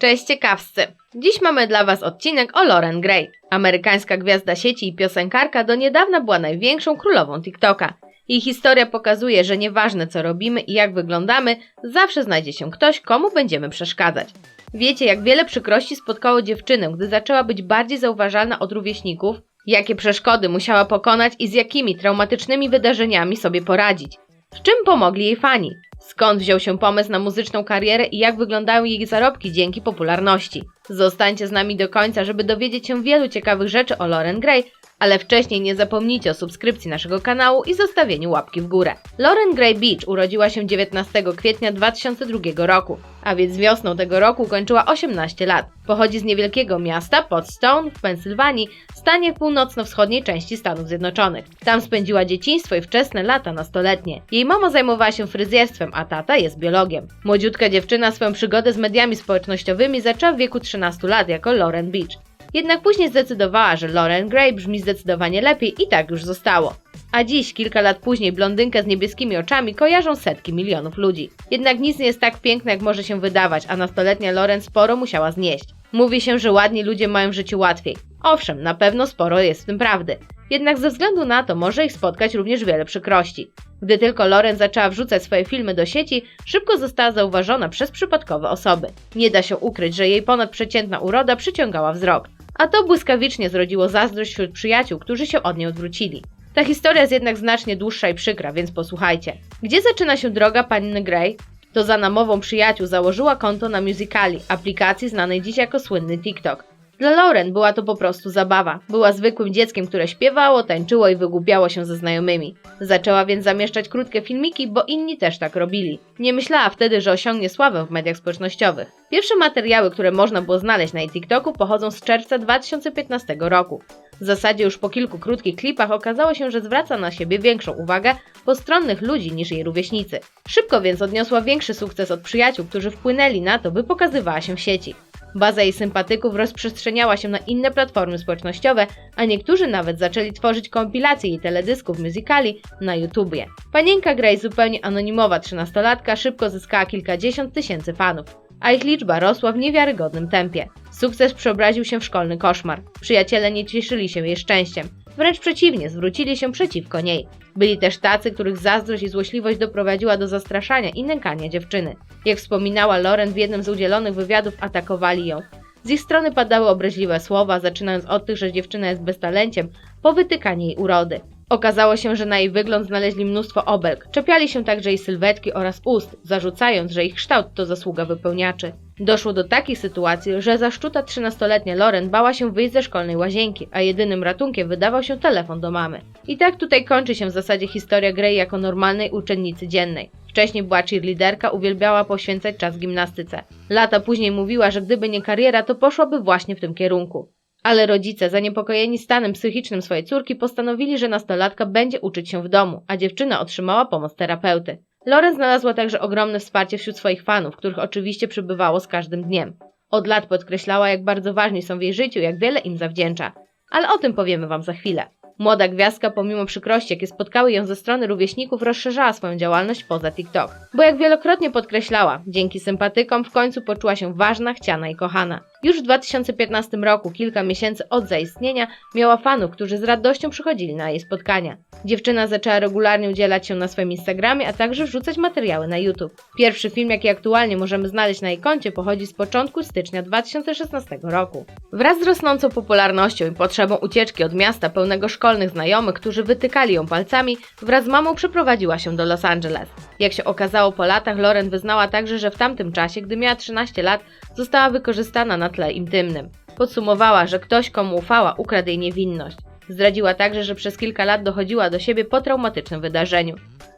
Cześć ciekawscy! Dziś mamy dla Was odcinek o Lauren Gray. Amerykańska gwiazda sieci i piosenkarka do niedawna była największą królową TikToka. Jej historia pokazuje, że nieważne co robimy i jak wyglądamy, zawsze znajdzie się ktoś, komu będziemy przeszkadzać. Wiecie, jak wiele przykrości spotkało dziewczynę, gdy zaczęła być bardziej zauważalna od rówieśników? Jakie przeszkody musiała pokonać i z jakimi traumatycznymi wydarzeniami sobie poradzić? W czym pomogli jej fani? Skąd wziął się pomysł na muzyczną karierę i jak wyglądają jej zarobki dzięki popularności? Zostańcie z nami do końca, żeby dowiedzieć się wielu ciekawych rzeczy o Lauren Gray, ale wcześniej nie zapomnijcie o subskrypcji naszego kanału i zostawieniu łapki w górę. Lauren Gray Beach urodziła się 19 kwietnia 2002 roku, a więc wiosną tego roku kończyła 18 lat. Pochodzi z niewielkiego miasta Pottstown w Pensylwanii, stanie północno-wschodniej części Stanów Zjednoczonych. Tam spędziła dzieciństwo i wczesne lata nastoletnie. Jej mama zajmowała się fryzjerstwem, a tata jest biologiem. Młodziutka dziewczyna swoją przygodę z mediami społecznościowymi zaczęła w wieku 13 lat jako Lauren Beach. Jednak później zdecydowała, że Lauren Gray brzmi zdecydowanie lepiej i tak już zostało. A dziś, kilka lat później, blondynkę z niebieskimi oczami kojarzą setki milionów ludzi. Jednak nic nie jest tak piękne, jak może się wydawać, a nastoletnia Lauren sporo musiała znieść. Mówi się, że ładni ludzie mają w życiu łatwiej. Owszem, na pewno sporo jest w tym prawdy. Jednak ze względu na to może ich spotkać również wiele przykrości. Gdy tylko Lauren zaczęła wrzucać swoje filmy do sieci, szybko została zauważona przez przypadkowe osoby. Nie da się ukryć, że jej ponadprzeciętna uroda przyciągała wzrok a to błyskawicznie zrodziło zazdrość wśród przyjaciół, którzy się od niej odwrócili. Ta historia jest jednak znacznie dłuższa i przykra, więc posłuchajcie. Gdzie zaczyna się droga panny Gray? To za namową przyjaciół założyła konto na Musicali, aplikacji znanej dziś jako słynny TikTok. Dla Lauren była to po prostu zabawa. Była zwykłym dzieckiem, które śpiewało, tańczyło i wygłupiało się ze znajomymi. Zaczęła więc zamieszczać krótkie filmiki, bo inni też tak robili. Nie myślała wtedy, że osiągnie sławę w mediach społecznościowych. Pierwsze materiały, które można było znaleźć na jej TikToku pochodzą z czerwca 2015 roku. W zasadzie już po kilku krótkich klipach okazało się, że zwraca na siebie większą uwagę postronnych ludzi niż jej rówieśnicy. Szybko więc odniosła większy sukces od przyjaciół, którzy wpłynęli na to, by pokazywała się w sieci. Baza jej sympatyków rozprzestrzeniała się na inne platformy społecznościowe, a niektórzy nawet zaczęli tworzyć kompilacje jej teledysków musicali na YouTubie. Panienka Grey, zupełnie anonimowa trzynastolatka, szybko zyskała kilkadziesiąt tysięcy fanów, a ich liczba rosła w niewiarygodnym tempie. Sukces przeobraził się w szkolny koszmar. Przyjaciele nie cieszyli się jej szczęściem. Wręcz przeciwnie, zwrócili się przeciwko niej. Byli też tacy, których zazdrość i złośliwość doprowadziła do zastraszania i nękania dziewczyny. Jak wspominała Loren w jednym z udzielonych wywiadów, atakowali ją. Z ich strony padały obraźliwe słowa, zaczynając od tych, że dziewczyna jest beztalenciem, po wytykanie jej urody. Okazało się, że na jej wygląd znaleźli mnóstwo obelg. Czepiali się także jej sylwetki oraz ust, zarzucając, że ich kształt to zasługa wypełniaczy. Doszło do takiej sytuacji, że zaszczuta 13-letnia Loren bała się wyjść ze szkolnej łazienki, a jedynym ratunkiem wydawał się telefon do mamy. I tak tutaj kończy się w zasadzie historia Grey jako normalnej uczennicy dziennej. Wcześniej była cheerleaderka, uwielbiała poświęcać czas gimnastyce. Lata później mówiła, że gdyby nie kariera, to poszłaby właśnie w tym kierunku. Ale rodzice, zaniepokojeni stanem psychicznym swojej córki, postanowili, że nastolatka będzie uczyć się w domu, a dziewczyna otrzymała pomoc terapeuty. Loren znalazła także ogromne wsparcie wśród swoich fanów, których oczywiście przybywało z każdym dniem. Od lat podkreślała, jak bardzo ważni są w jej życiu, jak wiele im zawdzięcza. Ale o tym powiemy Wam za chwilę. Młoda gwiazdka, pomimo przykrości, jakie spotkały ją ze strony rówieśników, rozszerzała swoją działalność poza TikTok. Bo jak wielokrotnie podkreślała, dzięki sympatykom w końcu poczuła się ważna, chciana i kochana. Już w 2015 roku, kilka miesięcy od zaistnienia, miała fanów, którzy z radością przychodzili na jej spotkania. Dziewczyna zaczęła regularnie udzielać się na swoim Instagramie, a także wrzucać materiały na YouTube. Pierwszy film, jaki aktualnie możemy znaleźć na jej koncie, pochodzi z początku stycznia 2016 roku. Wraz z rosnącą popularnością i potrzebą ucieczki od miasta pełnego szkolnych znajomych, którzy wytykali ją palcami, wraz z mamą przeprowadziła się do Los Angeles. Jak się okazało po latach, Lauren wyznała także, że w tamtym czasie, gdy miała 13 lat, została wykorzystana na tle intymnym. Podsumowała, że ktoś, komu ufała, ukradł jej niewinność. Zdradziła także, że przez kilka lat dochodziła do siebie po traumatycznym wydarzeniu.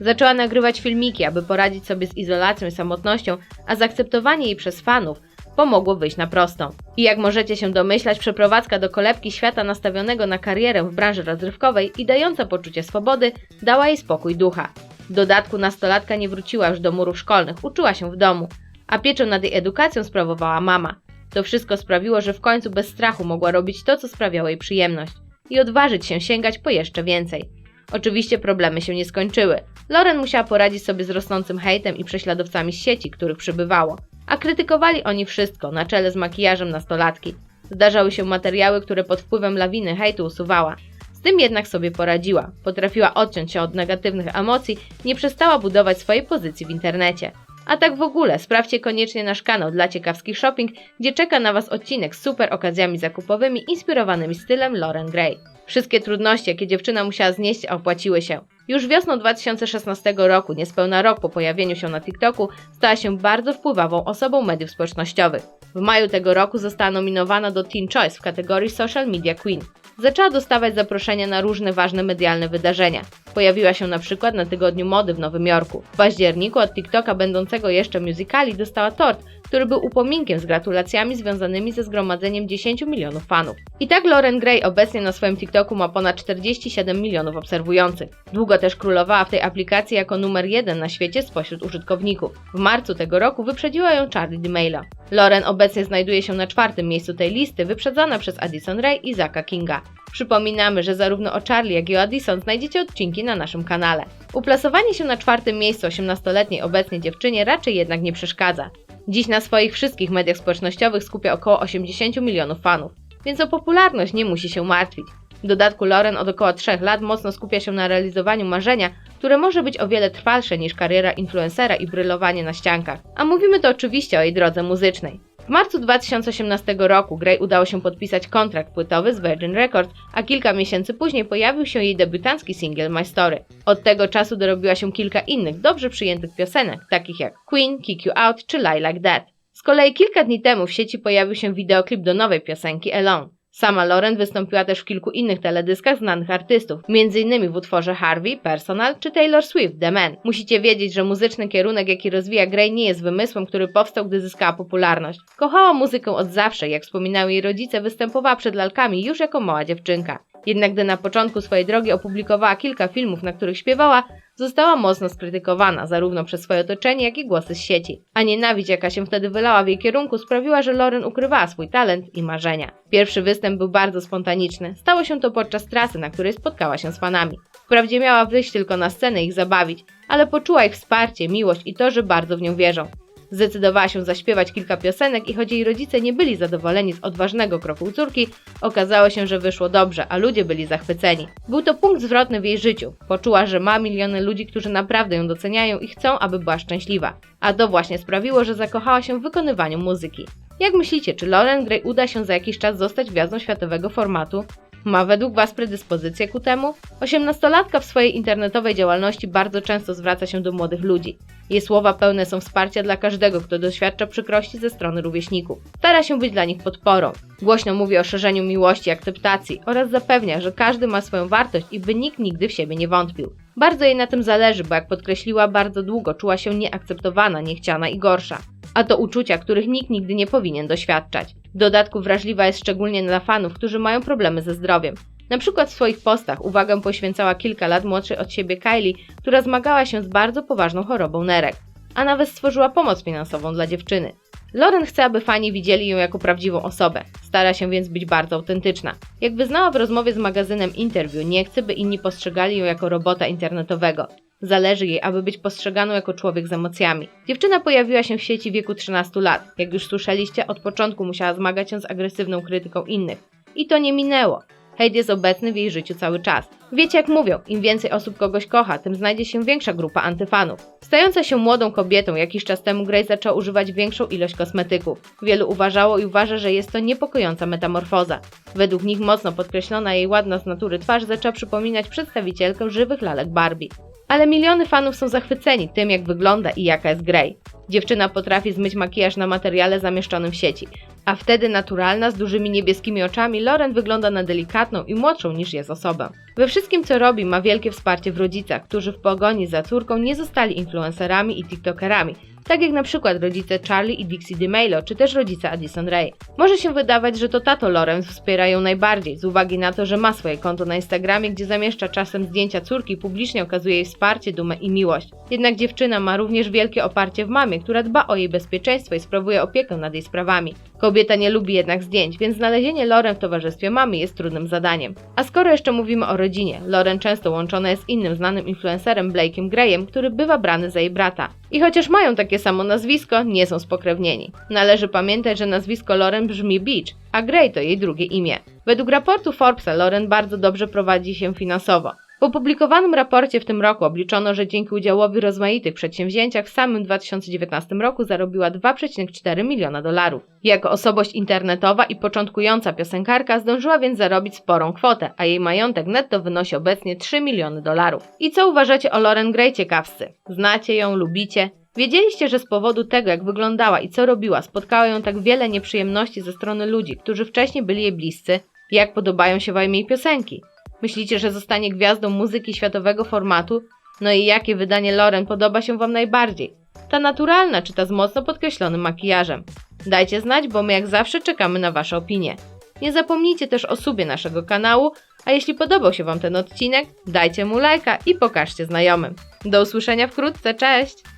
Zaczęła nagrywać filmiki, aby poradzić sobie z izolacją i samotnością, a zaakceptowanie jej przez fanów pomogło wyjść na prostą. I jak możecie się domyślać, przeprowadzka do kolebki świata nastawionego na karierę w branży rozrywkowej i dająca poczucie swobody dała jej spokój ducha. W dodatku nastolatka nie wróciła już do murów szkolnych, uczyła się w domu, a pieczę nad jej edukacją sprawowała mama. To wszystko sprawiło, że w końcu bez strachu mogła robić to, co sprawiało jej przyjemność i odważyć się sięgać po jeszcze więcej. Oczywiście problemy się nie skończyły. Loren musiała poradzić sobie z rosnącym hejtem i prześladowcami z sieci, których przybywało. A krytykowali oni wszystko, na czele z makijażem nastolatki. Zdarzały się materiały, które pod wpływem lawiny hejtu usuwała. Tym jednak sobie poradziła. Potrafiła odciąć się od negatywnych emocji, nie przestała budować swojej pozycji w internecie. A tak w ogóle, sprawdźcie koniecznie nasz kanał dla ciekawskich shopping, gdzie czeka na Was odcinek z super okazjami zakupowymi inspirowanymi stylem Lauren Gray. Wszystkie trudności, jakie dziewczyna musiała znieść, opłaciły się. Już wiosną 2016 roku, niespełna rok po pojawieniu się na TikToku, stała się bardzo wpływową osobą mediów społecznościowych. W maju tego roku została nominowana do Teen Choice w kategorii Social Media Queen. Zaczęła dostawać zaproszenia na różne ważne medialne wydarzenia. Pojawiła się na przykład na Tygodniu Mody w Nowym Jorku. W październiku od TikToka będącego jeszcze musicali dostała tort, który był upominkiem z gratulacjami związanymi ze zgromadzeniem 10 milionów fanów. I tak Lauren Gray obecnie na swoim TikToku ma ponad 47 milionów obserwujących. Długo też królowała w tej aplikacji jako numer jeden na świecie spośród użytkowników. W marcu tego roku wyprzedziła ją Charlie D'Amelio. Lauren obecnie znajduje się na czwartym miejscu tej listy, wyprzedzona przez Addison Ray i Zaka Kinga. Przypominamy, że zarówno o Charlie, jak i o Addison znajdziecie odcinki na naszym kanale. Uplasowanie się na czwartym miejscu 18-letniej obecnie dziewczynie raczej jednak nie przeszkadza. Dziś na swoich wszystkich mediach społecznościowych skupia około 80 milionów fanów, więc o popularność nie musi się martwić. W dodatku Lauren od około 3 lat mocno skupia się na realizowaniu marzenia, które może być o wiele trwalsze niż kariera influencera i brylowanie na ściankach. A mówimy to oczywiście o jej drodze muzycznej. W marcu 2018 roku Gray udało się podpisać kontrakt płytowy z Virgin Records, a kilka miesięcy później pojawił się jej debiutancki singiel My Story. Od tego czasu dorobiła się kilka innych dobrze przyjętych piosenek, takich jak Queen, Kick You Out czy Lie Like That. Z kolei kilka dni temu w sieci pojawił się wideoklip do nowej piosenki Alone. Sama Lauren wystąpiła też w kilku innych teledyskach znanych artystów, m.in. w utworze Harvey, Personal czy Taylor Swift, The Man. Musicie wiedzieć, że muzyczny kierunek, jaki rozwija Grey, nie jest wymysłem, który powstał, gdy zyskała popularność. Kochała muzykę od zawsze, jak wspominały jej rodzice, występowała przed lalkami już jako mała dziewczynka. Jednak gdy na początku swojej drogi opublikowała kilka filmów, na których śpiewała, została mocno skrytykowana zarówno przez swoje otoczenie, jak i głosy z sieci. A nienawiść, jaka się wtedy wylała w jej kierunku, sprawiła, że Lauren ukrywała swój talent i marzenia. Pierwszy występ był bardzo spontaniczny. Stało się to podczas trasy, na której spotkała się z fanami. Wprawdzie miała wyjść tylko na scenę i ich zabawić, ale poczuła ich wsparcie, miłość i to, że bardzo w nią wierzą. Zdecydowała się zaśpiewać kilka piosenek i choć jej rodzice nie byli zadowoleni z odważnego kroku córki, okazało się, że wyszło dobrze, a ludzie byli zachwyceni. Był to punkt zwrotny w jej życiu. Poczuła, że ma miliony ludzi, którzy naprawdę ją doceniają i chcą, aby była szczęśliwa. A to właśnie sprawiło, że zakochała się w wykonywaniu muzyki. Jak myślicie, czy Lauren Gray uda się za jakiś czas zostać gwiazdą światowego formatu? Ma według Was predyspozycję ku temu? Osiemnastolatka w swojej internetowej działalności bardzo często zwraca się do młodych ludzi. Jej słowa pełne są wsparcia dla każdego, kto doświadcza przykrości ze strony rówieśników. Stara się być dla nich podporą. Głośno mówi o szerzeniu miłości i akceptacji oraz zapewnia, że każdy ma swoją wartość i by nikt nigdy w siebie nie wątpił. Bardzo jej na tym zależy, bo jak podkreśliła, bardzo długo czuła się nieakceptowana, niechciana i gorsza. A to uczucia, których nikt nigdy nie powinien doświadczać. W dodatku wrażliwa jest szczególnie dla fanów, którzy mają problemy ze zdrowiem. Na przykład w swoich postach uwagę poświęcała kilka lat młodszej od siebie Kylie, która zmagała się z bardzo poważną chorobą nerek, a nawet stworzyła pomoc finansową dla dziewczyny. Lauren chce, aby fani widzieli ją jako prawdziwą osobę. Stara się więc być bardzo autentyczna. Jak wyznała w rozmowie z magazynem Interview, nie chce, by inni postrzegali ją jako robota internetowego. Zależy jej, aby być postrzeganą jako człowiek z emocjami. Dziewczyna pojawiła się w sieci w wieku 13 lat. Jak już słyszeliście, od początku musiała zmagać się z agresywną krytyką innych. I to nie minęło. Hejt jest obecny w jej życiu cały czas. Wiecie jak mówią, im więcej osób kogoś kocha, tym znajdzie się większa grupa antyfanów. Stająca się młodą kobietą, jakiś czas temu Grace zaczęła używać większą ilość kosmetyków. Wielu uważało i uważa, że jest to niepokojąca metamorfoza. Według nich mocno podkreślona jej ładna z natury twarz zaczęła przypominać przedstawicielkę żywych lalek Barbie. Ale miliony fanów są zachwyceni tym, jak wygląda i jaka jest Grey. Dziewczyna potrafi zmyć makijaż na materiale zamieszczonym w sieci, a wtedy naturalna, z dużymi niebieskimi oczami, Lauren wygląda na delikatną i młodszą niż jest osobę. We wszystkim co robi ma wielkie wsparcie w rodzicach, którzy w pogoni za córką nie zostali influencerami i tiktokerami, tak jak na przykład rodzice Charlie i Dixie D'Amelio, czy też rodzice Addison Ray. Może się wydawać, że to tato Lorenz wspiera ją najbardziej, z uwagi na to, że ma swoje konto na Instagramie, gdzie zamieszcza czasem zdjęcia córki i publicznie okazuje jej wsparcie, dumę i miłość. Jednak dziewczyna ma również wielkie oparcie w mamie, która dba o jej bezpieczeństwo i sprawuje opiekę nad jej sprawami. Kobieta nie lubi jednak zdjęć, więc znalezienie Loren w towarzystwie mamy jest trudnym zadaniem. A skoro jeszcze mówimy o rodzinie, Loren często łączona jest z innym znanym influencerem Blakeem Grayem, który bywa brany za jej brata. I chociaż mają takie samo nazwisko, nie są spokrewnieni. Należy pamiętać, że nazwisko Lauren brzmi Beach, a Gray to jej drugie imię. Według raportu Forbesa Lauren bardzo dobrze prowadzi się finansowo. W opublikowanym raporcie w tym roku obliczono, że dzięki udziałowi w rozmaitych przedsięwzięciach w samym 2019 roku zarobiła 2,4 miliona dolarów. Jako osobowość internetowa i początkująca piosenkarka zdążyła więc zarobić sporą kwotę, a jej majątek netto wynosi obecnie 3 miliony dolarów. I co uważacie o Lauren Gray ciekawscy? Znacie ją, lubicie? Wiedzieliście, że z powodu tego, jak wyglądała i co robiła, spotkało ją tak wiele nieprzyjemności ze strony ludzi, którzy wcześniej byli jej bliscy? Jak podobają się wam jej piosenki? Myślicie, że zostanie gwiazdą muzyki światowego formatu? No i jakie wydanie Lauren podoba się Wam najbardziej? Ta naturalna czy ta z mocno podkreślonym makijażem? Dajcie znać, bo my jak zawsze czekamy na Wasze opinie. Nie zapomnijcie też o subie naszego kanału, a jeśli podobał się Wam ten odcinek, dajcie mu lajka i pokażcie znajomym. Do usłyszenia wkrótce, cześć!